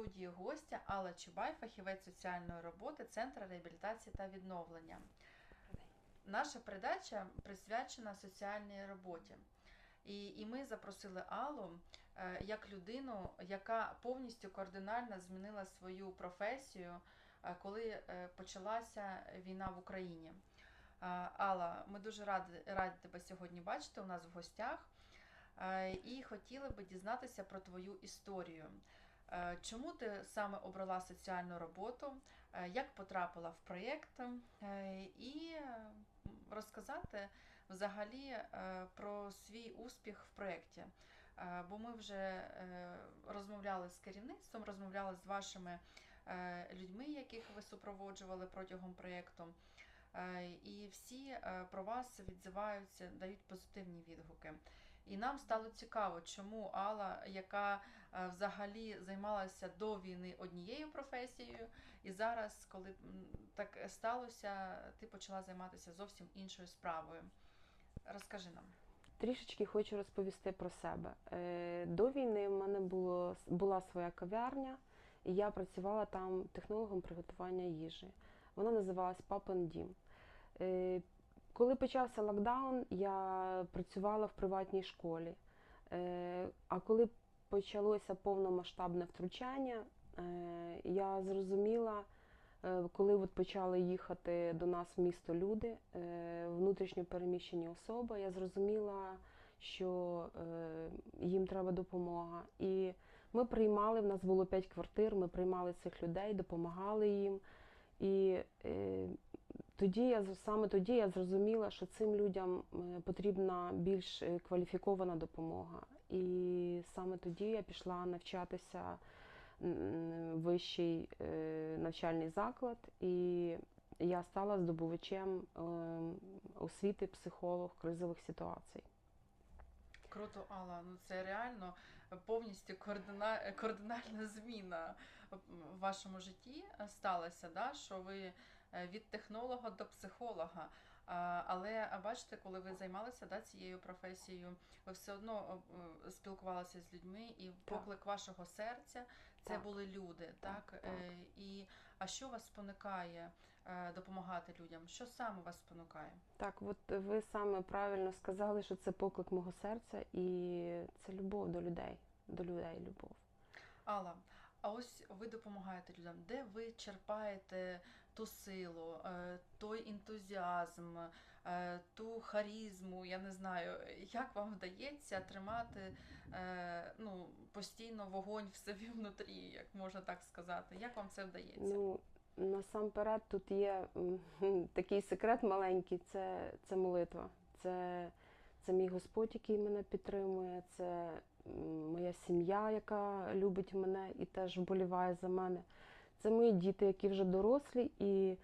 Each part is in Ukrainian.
студії гостя Алла Чубай, фахівець соціальної роботи Центру реабілітації та відновлення. Наша передача присвячена соціальній роботі. І, і ми запросили Аллу е, як людину, яка повністю кардинально змінила свою професію, е, коли е, почалася війна в Україні. Алла, ми дуже раді, раді тебе сьогодні бачити у нас в гостях. І хотіли би дізнатися про твою історію. Е, Чому ти саме обрала соціальну роботу? Е, Як потрапила в проєкт? Е, І розказати взагалі про свій успіх в проєкті. Бо ми вже розмовляли з керівництвом, розмовляли з вашими людьми, яких ви супроводжували протягом проєкту. І всі про вас відзиваються, дають позитивні відгуки. І нам стало цікаво, чому Алла, яка взагалі займалася до війни однією професією, і зараз, коли так сталося, ти почала займатися зовсім іншою справою. Розкажи нам. Трішечки хочу розповісти про себе. Е, До війни в мене було, була своя кав'ярня, і я працювала там технологом приготування їжі. Вона називалась Папин Дім. Е, Коли почався локдаун, я працювала в приватній школі. Е, А коли почалося повномасштабне втручання, е, я зрозуміла, е, коли от почали їхати до нас в місто люди, е, внутрішньо переміщені особи, я зрозуміла, що їм треба допомога. І ми приймали, в нас було п'ять квартир, ми приймали цих людей, допомагали їм. І тоді я саме тоді я зрозуміла, що цим людям потрібна більш кваліфікована допомога. І саме тоді я пішла навчатися в вищий е, навчальний заклад, і я стала здобувачем е, освіти психолог кризових ситуацій. Круто, Алла. Ну це реально повністю координа... координальна зміна в вашому житті сталася, да? що ви е, від технолога до психолога. А, Але бачите, коли ви займалися да, цією професією, ви все одно спілкувалися з людьми, і поклик вашого серця це Так. були люди. Так? Так, Е, І а що вас спонукає е, допомагати людям? Що саме вас спонукає? Так, от ви саме правильно сказали, що це поклик мого серця, і це любов до людей. До людей любов. Алла, а ось ви допомагаєте людям. Де ви черпаєте ту силу, е, той ентузіазм, е, ту харізму? Я не знаю, як вам вдається тримати е, ну, постійно вогонь в собі внутрі, як можна так сказати? Як вам це вдається? Ну, насамперед, тут є такий секрет маленький це, це молитва. Це, це мій Господь, який мене підтримує, це моя сім'я, яка любить мене і теж вболіває за мене. Це мої діти, які вже дорослі, і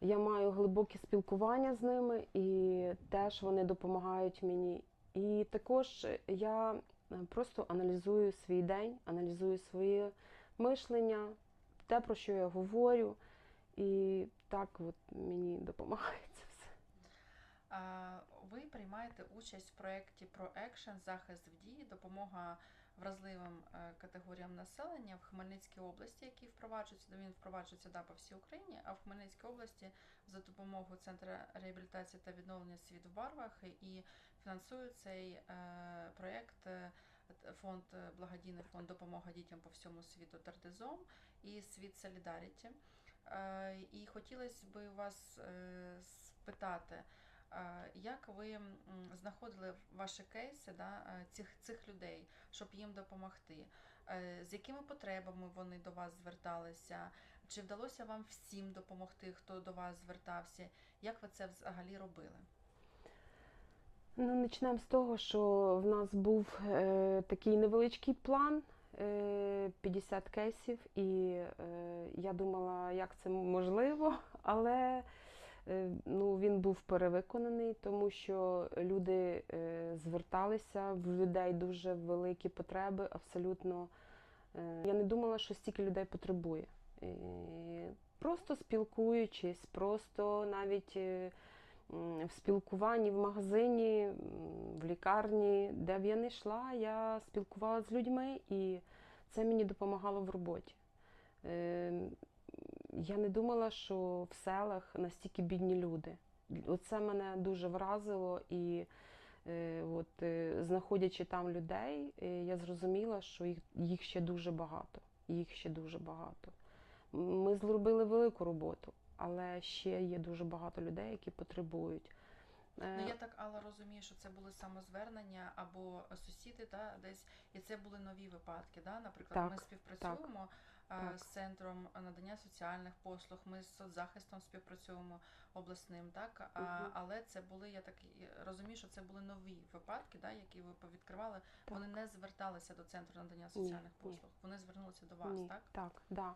я маю глибоке спілкування з ними, і теж вони допомагають мені. І також я е, просто аналізую свій день, аналізую своє мишлення, те, про що я говорю, і так от мені допомагає Ви приймаєте участь в проєкті ProAction захист в дії, допомога вразливим е, категоріям населення в Хмельницькій області, який впроваджується, він впроваджується да, по всій Україні, а в Хмельницькій області за допомогою Центру реабілітації та відновлення світ в барвах і фінансує цей е, проєкт е, фонд благодійний фонд допомога дітям по всьому світу Тардезом і світ Солідаріті. І хотілося б вас спитати. Як ви знаходили ваші кейси да, е, цих, цих людей, щоб їм допомогти? Е, З якими потребами вони до вас зверталися? Чи вдалося вам всім допомогти, хто до вас звертався? Як ви це взагалі робили? Ну, почнемо з того, що в нас був е, такий невеличкий план. е, 50 кейсів, і е, я думала, як це можливо, але е, ну, він був перевиконаний, тому що люди е, зверталися, в людей дуже великі потреби, абсолютно. Е, я не думала, що стільки людей потребує. Е, Просто спілкуючись, просто навіть. е, в спілкуванні в магазині, в лікарні, де б я не йшла, я спілкувалася з людьми, і це мені допомагало в роботі. Я не думала, що в селах настільки бідні люди. Оце мене дуже вразило, і е, от, е, знаходячи там людей, е, я зрозуміла, що їх, їх ще дуже багато. Їх ще дуже багато. Ми зробили велику роботу, але ще є дуже багато людей, які потребують. Е, Ну я так Алла розумію, що це були самозвернення або сусіди, да, десь і це були нові випадки. Да? Наприклад, ми співпрацюємо е, так. з центром надання соціальних послуг, ми з соцзахистом співпрацюємо обласним, так а, але це були, я так розумію, що це були нові випадки, да, які ви повідкривали. Так. Вони не зверталися до центру надання соціальних ні. послуг. Вони звернулися до вас, Ні, так? так, да.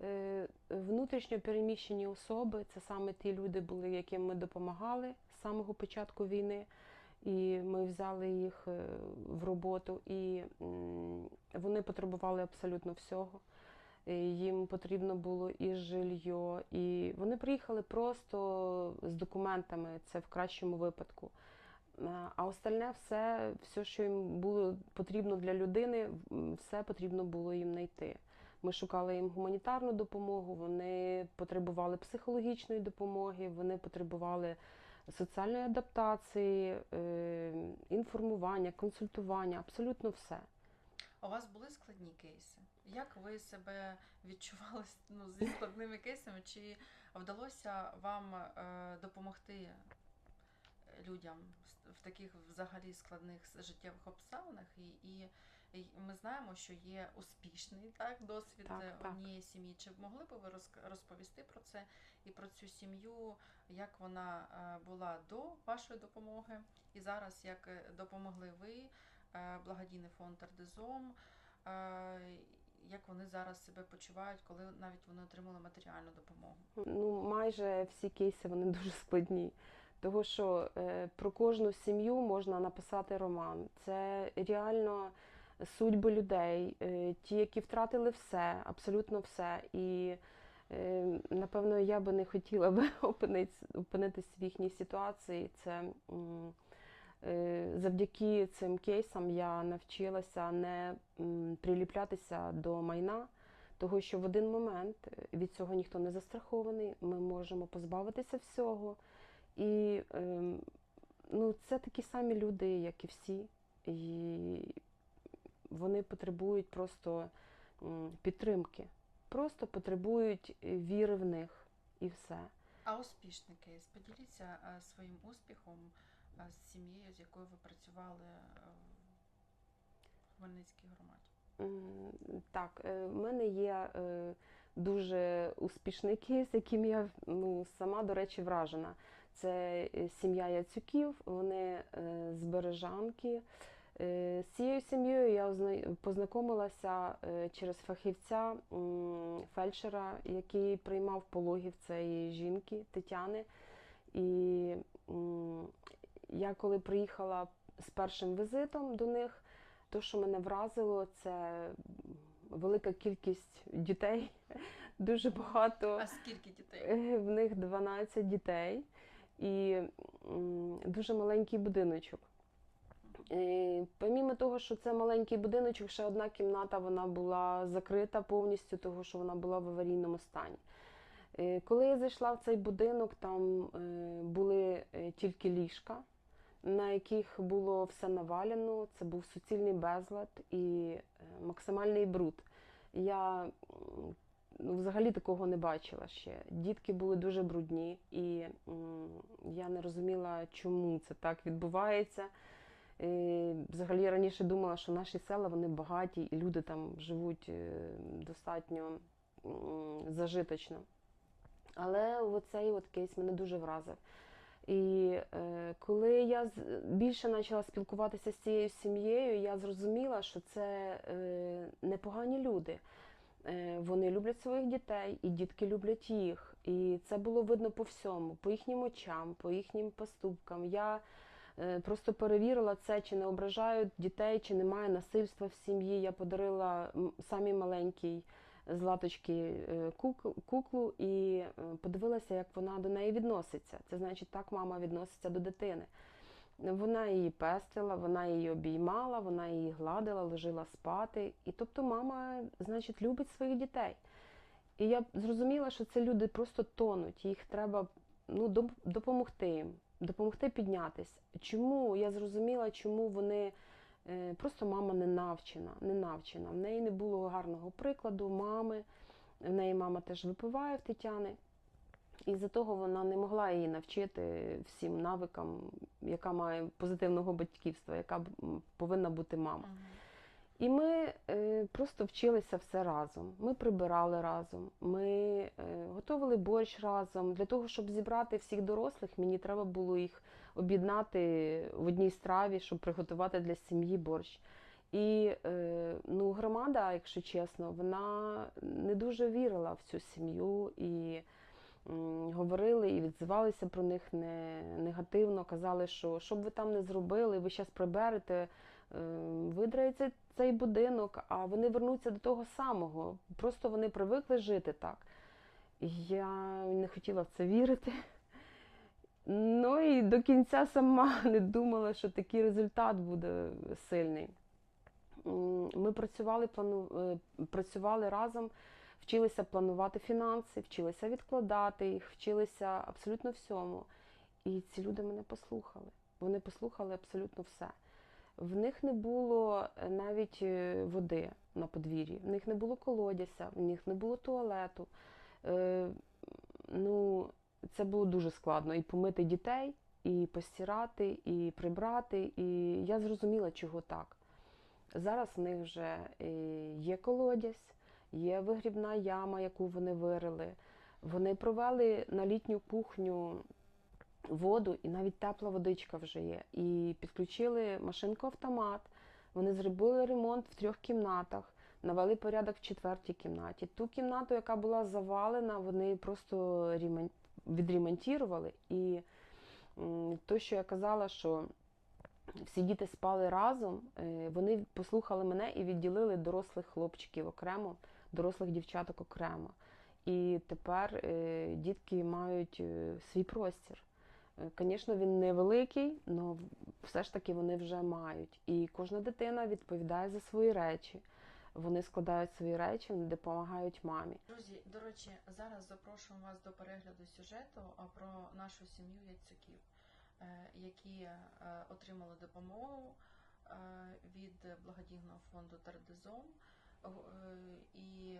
Е, внутрішньо переміщені особи це саме ті люди були, яким ми допомагали з самого початку війни. І ми взяли їх е, в роботу, і вони потребували абсолютно всього. Е, Їм потрібно було і жилье, і вони приїхали просто з документами, це в кращому випадку. Е, А остальне все, все, що їм було потрібно для людини, все потрібно було їм знайти. Ми шукали їм гуманітарну допомогу, вони потребували психологічної допомоги, вони потребували соціальної адаптації, е, інформування, консультування, абсолютно все. У вас були складні кейси? Як ви себе відчували ну, зі складними кейсами? Чи вдалося вам е, допомогти людям в таких взагалі складних життєвих обставинах? І, і, і ми знаємо, що є успішний так, досвід Так, е, так. однієї сім'ї. Чи могли би ви розповісти про це і про цю сім'ю, як вона е, була до вашої допомоги, і зараз як е, допомогли ви? е, благодійний фонд Ардезом. Як вони зараз себе почувають, коли навіть вони отримали матеріальну допомогу? Ну, майже всі кейси вони дуже складні. Того, що е, про кожну сім'ю можна написати роман. Це реально судьби людей, е, ті, які втратили все, абсолютно все. І е, напевно я би не хотіла би опинитись в їхній ситуації. Це завдяки цим кейсам я навчилася не приліплятися до майна. Того, що в один момент е, від цього ніхто не застрахований, ми можемо позбавитися всього. І ем, ну, це такі самі люди, як і всі. І вони потребують просто підтримки, просто потребують е, віри в них і все. А успішний кейс? Поділіться е, своїм успіхом е, з сім'єю, з якою ви працювали е, в Хмельницькій громаді. Так, е, в мене є е, дуже успішний кейс, яким я ну, сама, до речі, вражена. Це сім'я Яцюків, вони з Бережанки. З цією сім'єю я познайомилася через фахівця фельдшера, який приймав пологів цієї жінки Тетяни. І я коли приїхала з першим візитом до них, то, що мене вразило, це велика кількість дітей, дуже багато. А скільки дітей? Е, В них 12 дітей і дуже маленький будиночок. Е, Помімо того, що це маленький будиночок, ще одна кімната вона була закрита повністю, того що вона була в аварійному стані. Е, Коли я зайшла в цей будинок, там е, були тільки ліжка, на яких було все навалено. Це був суцільний безлад і е, максимальний бруд. Я ну, взагалі такого не бачила ще. Дітки були дуже брудні, і я не розуміла, чому це так відбувається. Е, Взагалі раніше думала, що наші села вони багаті і люди там живуть е, достатньо зажиточно. Але оцей от кейс мене дуже вразив. І е, коли я більше почала спілкуватися з цією сім'єю, я зрозуміла, що це е, непогані люди. Е, вони люблять своїх дітей, і дітки люблять їх. І це було видно по всьому, по їхнім очам, по їхнім поступкам. Я е, просто перевірила це, чи не ображають дітей, чи немає насильства в сім'ї. Я подарила самій маленькій златочки е, кук- куклу і е, подивилася, як вона до неї відноситься. Це значить, так мама відноситься до дитини. Вона її пестила, вона її обіймала, вона її гладила, ложила спати. І тобто мама, значить, любить своїх дітей. І я зрозуміла, що це люди просто тонуть, їх треба ну, допомогти їм, допомогти піднятись. Чому я зрозуміла, чому вони е, просто мама не навчена, не навчена. В неї не було гарного прикладу мами. В неї мама теж випиває в Тетяни. І за того вона не могла її навчити всім навикам, яка має позитивного батьківства, яка повинна бути мама. І ми е, просто вчилися все разом. Ми прибирали разом, ми е, готували борщ разом. Для того, щоб зібрати всіх дорослих, мені треба було їх об'єднати в одній страві, щоб приготувати для сім'ї борщ. І е, ну, громада, якщо чесно, вона не дуже вірила в цю сім'ю і говорили і відзивалися про них не, негативно. Казали, що що б ви там не зробили, ви зараз приберете, е, видрається цей будинок, а вони вернуться до того самого. Просто вони привикли жити так. Я не хотіла в це вірити. Ну і до кінця сама не думала, що такий результат буде сильний. Ми працювали, плану... е, працювали разом, вчилися планувати фінанси, вчилися відкладати їх, вчилися абсолютно всьому. І ці люди мене послухали. Вони послухали абсолютно все. В них не було е, навіть е, води на подвір'ї, в них не було колодязя, в них не було туалету. Е, ну, це було дуже складно і помити дітей, і постирати, і прибрати. І я зрозуміла, чого так. Зараз в них вже е, є колодязь, є вигрібна яма, яку вони вирили. Вони провели на літню кухню воду, і навіть тепла водичка вже є. І підключили машинку-автомат. Вони зробили ремонт в трьох кімнатах, навели порядок в четвертій кімнаті. Ту кімнату, яка була завалена, вони просто ремон- відремонтували. І то, що я казала, що всі діти спали разом, е, вони послухали мене і відділили дорослих хлопчиків окремо, дорослих дівчаток окремо. І тепер е, дітки мають е, свій простір. Звісно, він невеликий, але все ж таки вони вже мають. І кожна дитина відповідає за свої речі. Вони складають свої речі, вони допомагають мамі. Друзі, до речі, зараз запрошуємо вас до перегляду сюжету про нашу сім'ю Яцюків, е, які е, отримали допомогу е, від благодійного фонду Тардизом. І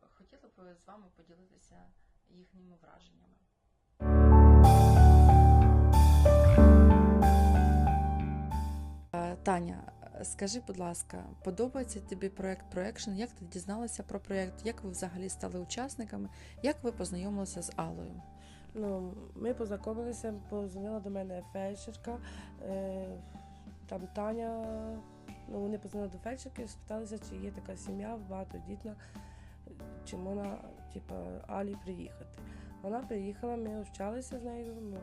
хотіла б з вами поділитися їхніми враженнями. Таня, скажи, будь ласка, подобається тобі проект Proaction? Як ти дізналася про проект? Як ви взагалі стали учасниками? Як ви познайомилися з Алою? Ну, ми познайомилися, позвонила до мене фельдшерка, е, там Таня. Ну, вони позвонили до фельдшерки, спиталися, чи є така сім'я багатодітна, чи можна, типа, Алі приїхати. Вона приїхала, ми общалися з нею. Ну,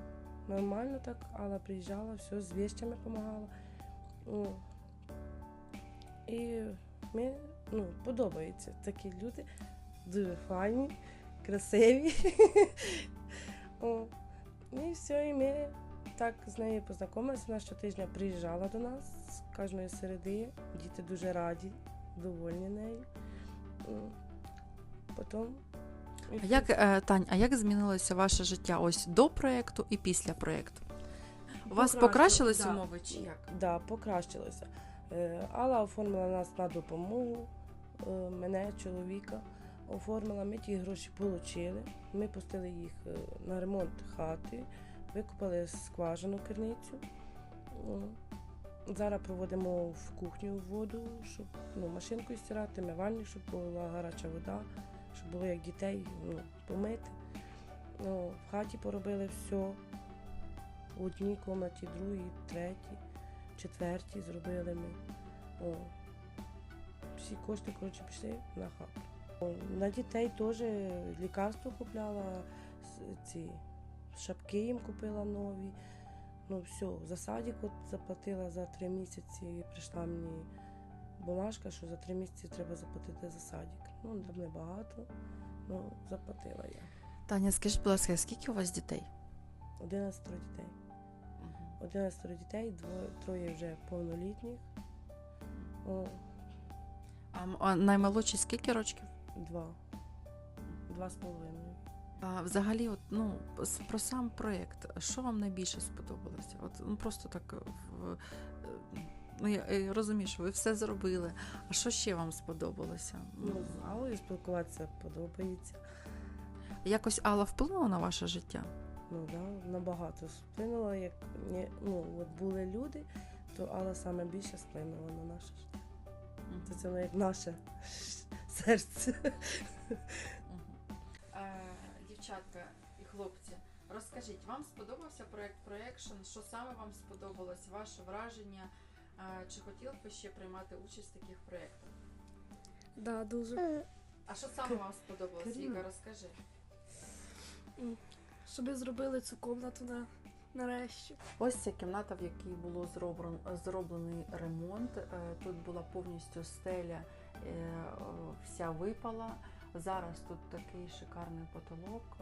нормально так, Алла приїжджала, все, з вещами допомагала. Ну, і ми ну, подобаються такі люди, дуже файні, красиві. О, і все, і ми так з нею познайомилися. Вона щотижня приїжджала до нас з кожної середи. Діти дуже раді, довольні нею. Потім. А як е, Тань, а як змінилося ваше життя ось до проекту і після проекту? У вас покращились да. умови чи як? Да, покращилося. Е, Алла оформила нас на допомогу, е, мене, чоловіка. Оформила, ми ті гроші отримали. Ми пустили їх е, на ремонт хати, викупили скважину керницю. Зараз проводимо в кухню воду, щоб ну, машинкою стирати, мивальник, щоб була гаряча вода, щоб було як дітей ну, помити. Ну, в хаті поробили все. В одній кімнаті, другій, третій, четвертій зробили ми. О. Всі кошти коротше, пішли на хату. На дітей теж лікарство купляла, ці шапки їм купила нові. Ну все, за садик от заплатила за три місяці. Прийшла мені бумажка, що за три місяці треба заплатити за садик. Ну, там небагато, ну заплатила я. Таня, скажіть, будь ласка, скільки у вас дітей? 11 дітей. 11 дітей, двоє, троє вже повнолітніх. О, А, наймолодший скільки років? два. два з половиною. А взагалі, от, ну, про сам проєкт, що вам найбільше сподобалося? От, ну, просто так, в, е, ну, я е, розумію, що ви все зробили. А що ще вам сподобалося? Ну, з Аллою спілкуватися подобається. Якось Алла вплинула на ваше життя? Ну да, набагато вплинуло, як ні, ну, от були люди, то Алла саме більше вплинула на наше життя. Це це ну, як наше серце. Е, Дівчатка і хлопці, розкажіть, вам сподобався проект Proaction? Що саме вам сподобалось? Ваше враження? Е, Чи хотіли б ви ще приймати участь в таких проєктах? Да, дуже. А що саме вам сподобалось. Віка, розкажи. Щоб зробили цю комнату на, нарешті. Ось ця кімната, в якій було зроблен, зроблений ремонт. Е, Тут була повністю стеля, е, вся випала. Зараз тут такий шикарний потолок,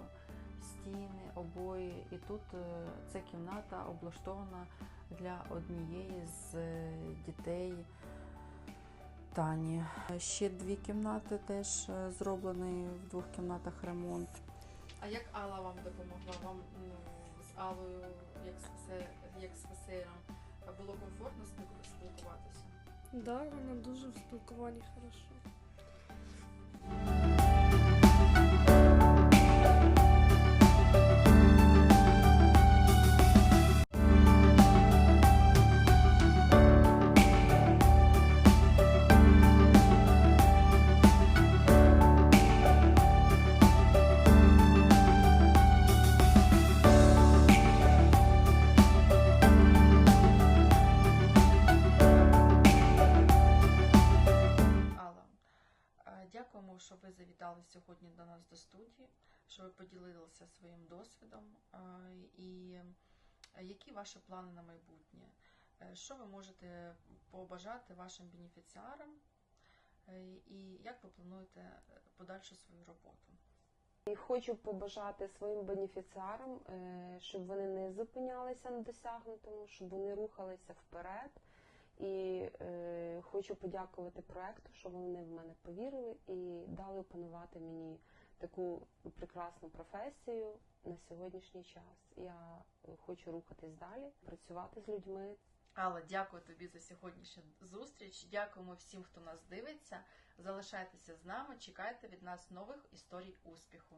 стіни, обої. І тут е, ця кімната облаштована для однієї з дітей Тані. Ще дві кімнати теж зроблений в двох кімнатах ремонт. А як Алла вам допомогла? Вам з Аллою, як з, як з фасеєром, було комфортно спіл- спілкуватися? Да, вона дуже в спілкуванні хорошо. Сьогодні до нас до студії, що ви поділилися своїм досвідом. І які ваші плани на майбутнє? Е, Що ви можете побажати вашим бенефіціарам? Е, І як ви плануєте е, подальшу свою роботу? Хочу побажати своїм бенефіціарам, щоб вони не зупинялися на досягнутому, щоб вони рухалися вперед. І е, хочу подякувати проекту, що вони в мене повірили і дали опанувати мені таку прекрасну професію на сьогоднішній час. Я хочу рухатись далі, працювати з людьми, Алла, дякую тобі за сьогоднішню зустріч. Дякуємо всім, хто нас дивиться. Залишайтеся з нами, чекайте від нас нових історій успіху.